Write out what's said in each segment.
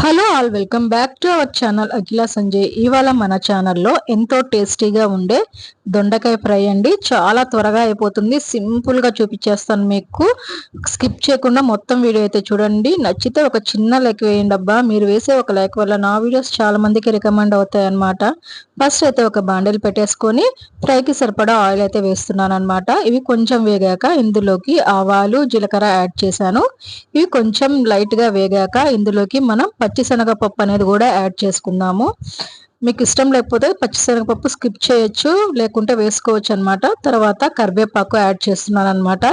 Hello all welcome back to our channel Akhila Sanjay. ఇవాళ మన ఛానల్లో ఎంతో టేస్టీగా ఉండే దొండకాయ ఫ్రై అండి. చాలా త్వరగా అయిపోతుంది. సింపుల్గా చూపించేస్తాను మీకు. స్కిప్ చేయకుండా మొత్తం వీడియో అయితే చూడండి. నచ్చితే ఒక చిన్న లైక్ వేయండి అబ్బా. మీరు వేసే ఒక లైక్ వల్ల నా వీడియోస్ చాలా మందికి రికమెండ్ అవుతాయి అనమాట ఫస్ట్ అయితే ఒక బాండిల్ పెట్టేసుకొని ఫ్రైకి సరిపడా ఆయిల్ అయితే వేస్తున్నాను అనమాట ఇవి కొంచెం వేగాక ఇందులోకి ఆవాలు జీలకర్ర యాడ్ చేశాను. ఇవి కొంచెం లైట్గా వేగాక ఇందులో ఇందులోకి మనం పచ్చిశనగపప్పు అనేది కూడా యాడ్ చేసుకుందాము. మీకు ఇష్టం లేకపోతే పచ్చిశనగపప్పు స్కిప్ చేయొచ్చు లేకుంటే వేసుకోవచ్చు అనమాట తర్వాత కరివేపాకు యాడ్ చేస్తున్నాను అనమాట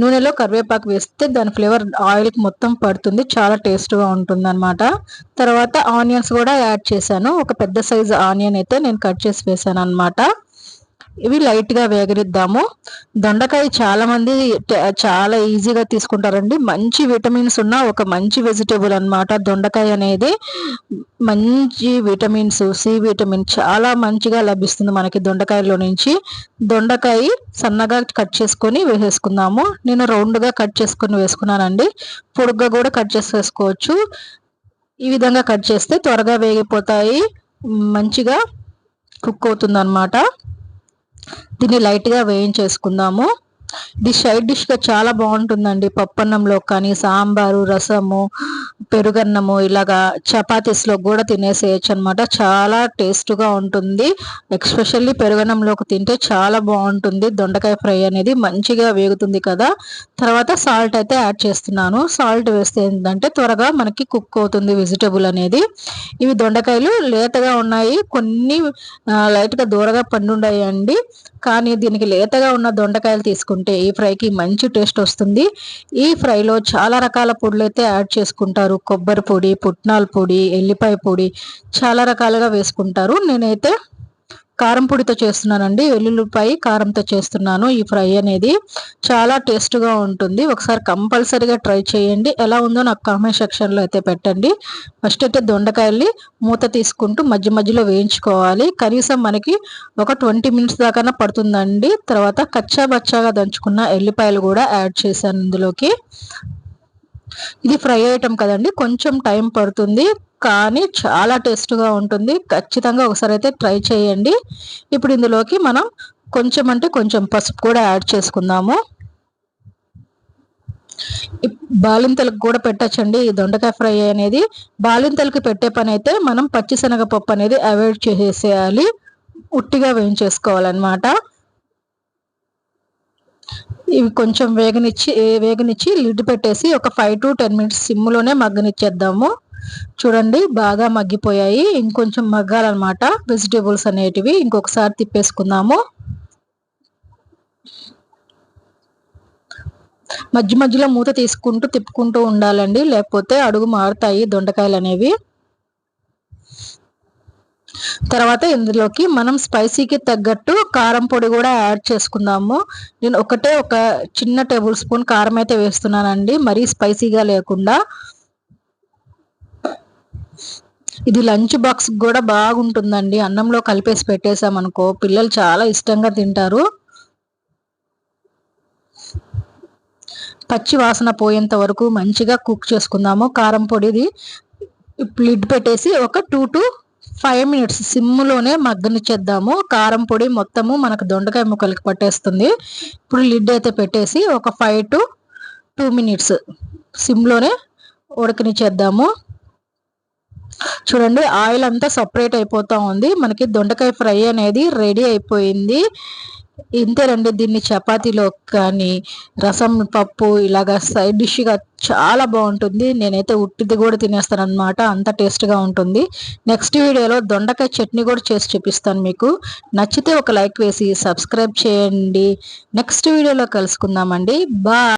నూనెలో కరివేపాకు వేస్తే దాని ఫ్లేవర్ ఆయిల్కి మొత్తం పడుతుంది చాలా టేస్ట్గా ఉంటుంది అనమాట తర్వాత ఆనియన్స్ కూడా యాడ్ చేశాను. ఒక పెద్ద సైజు ఆనియన్ అయితే నేను కట్ చేసి వేసాను అనమాట ఇవి లైట్గా వేగరిద్దాము దొండకాయ చాలా మంది చాలా ఈజీగా తీసుకుంటారండి. మంచి విటమిన్స్ ఉన్న ఒక మంచి వెజిటేబుల్ అనమాట దొండకాయ అనేది మంచి విటమిన్స్ సి విటమిన్ చాలా మంచిగా లభిస్తుంది మనకి దొండకాయలో నుంచి. దొండకాయ సన్నగా కట్ చేసుకొని వేసేసుకుందాము. నేను రౌండ్గా కట్ చేసుకొని వేసుకున్నానండి. పొడుగ్గా కూడా కట్ చేసేసుకోవచ్చు. ఈ విధంగా కట్ చేస్తే త్వరగా వేగిపోతాయి. మంచిగా కుక్ అవుతుంది అనమాట దీన్ని లైట్గా వేయించేసుకుందాము. ఇది సైడ్ డిష్గా చాలా బాగుంటుందండి. పప్పన్నంలో కానీ సాంబారు రసము పెరుగన్నము ఇలాగా చపాతీస్లో కూడా తినేసేయచ్చు అనమాట చాలా టేస్ట్గా ఉంటుంది. ఎక్స్పెషల్లీ పెరుగన్నంలోకి తింటే చాలా బాగుంటుంది. దొండకాయ ఫ్రై అనేది మంచిగా వేగుతుంది కదా. తర్వాత సాల్ట్ అయితే యాడ్ చేస్తున్నాను. సాల్ట్ వేస్తే ఏంటంటే త్వరగా మనకి కుక్ అవుతుంది వెజిటబుల్ అనేది. ఇవి దొండకాయలు లేతగా ఉన్నాయి. కొన్ని లైట్గా దూరగా పండుండాయి అండి కానీ దీనికి లేతగా ఉన్న దొండకాయలు తీసుకుంటే ఈ ఫ్రైకి మంచి టేస్ట్ వస్తుంది. ఈ ఫ్రైలో చాలా రకాల పొడులు అయితే యాడ్ చేసుకుంటారు. కొబ్బరి పొడి పుట్నాల పొడి ఎల్లిపాయ పొడి చాలా రకాలుగా వేసుకుంటారు. నేనైతే కారం పొడితో చేస్తున్నానండి. వెల్లుల్లిపాయ కారంతో చేస్తున్నాను. ఈ ఫ్రై అనేది చాలా టేస్ట్గా ఉంటుంది. ఒకసారి కంపల్సరీగా ట్రై చేయండి. ఎలా ఉందో నాకు కామెంట్ సెక్షన్లో అయితే పెట్టండి. ఫస్ట్ అయితే దొండకాయల్ని మూత తీసుకుంటూ మధ్య మధ్యలో వేయించుకోవాలి. కనీసం మనకి ఒక ట్వంటీ మినిట్స్ దాకా పడుతుందండి. తర్వాత కచ్చా బచ్చాగా దంచుకున్న ఎల్లిపాయలు కూడా యాడ్ చేశాను ఇందులోకి. ఇది ఫ్రై ఐటమ్ కదండి కొంచెం టైం పడుతుంది కానీ చాలా టేస్ట్గా ఉంటుంది. ఖచ్చితంగా ఒకసారి అయితే ట్రై చేయండి. ఇప్పుడు ఇందులోకి మనం కొంచెం అంటే కొంచెం పసుపు కూడా యాడ్ చేసుకుందాము. బాలింతలకు కూడా పెట్టచ్చండి ఈ దొండకాయ ఫ్రై అనేది. బాలింతలకి పెట్టే పని అయితే మనం పచ్చిశనగపప్పు అనేది అవాయిడ్ చేసేయాలి. ఉట్టిగా వేయించేసుకోవాలన్నమాట. ఇవి కొంచెం వేగనిచ్చి వేగనిచ్చి లిడ్ పెట్టేసి ఒక ఫైవ్ టు టెన్ మినిట్స్ సిమ్లోనే మగ్గనిచ్చేద్దాము. చూడండి బాగా మగ్గిపోయాయి. ఇంకొంచెం మగ్గాలన్నమాట. వెజిటేబుల్స్ అనేటివి ఇంకొకసారి తిప్పేసుకుందాము. మధ్య మధ్యలో మూత తీసుకుంటూ తిప్పుకుంటూ ఉండాలండి. లేకపోతే అడుగు మారుతాయి దొండకాయలు అనేవి తర్వాత ఇందులోకి మనం స్పైసీకి తగ్గట్టు కారం పొడి కూడా యాడ్ చేసుకుందాము. నేను ఒకటే ఒక చిన్న టేబుల్ స్పూన్ కారం అయితే వేస్తున్నానండి. మరీ స్పైసీగా లేకుండా. ఇది లంచ్ బాక్స్ కూడా బాగుంటుందండి. అన్నంలో కలిపేసి పెట్టేసామనుకో పిల్లలు చాలా ఇష్టంగా తింటారు. పచ్చి వాసన పోయేంత వరకు మంచిగా కుక్ చేసుకుందాము కారం పొడిది. లిడ్ పెట్టేసి ఒక టూ టు ఫైవ్ మినిట్స్ సిమ్లోనే మగ్గనిచ్చేద్దాము కారం పొడి మొత్తము మనకు దొండకాయ ముక్కలకి పట్టేస్తుంది. ఇప్పుడు లిడ్ అయితే పెట్టేసి ఒక ఫైవ్ టు టూ మినిట్స్ సిమ్లోనే ఉడకనిచ్చేద్దాము. చూడండి ఆయిల్ అంతా సపరేట్ అయిపోతూ ఉంది. మనకి దొండకాయ ఫ్రై అనేది రెడీ అయిపోయింది. ఇంతేనండి దీన్ని చపాతీలో కానీ రసం పప్పు ఇలాగా సైడ్ డిష్గా చాలా బాగుంటుంది. నేనైతే ఉట్టిది కూడా తినేస్తాను అనమాట అంత టేస్ట్గా ఉంటుంది. నెక్స్ట్ వీడియోలో దొండకాయ చట్నీ కూడా చేసి చూపిస్తాను మీకు. నచ్చితే ఒక లైక్ వేసి సబ్స్క్రైబ్ చేయండి. నెక్స్ట్ వీడియోలో కలుసుకుందామండి. బా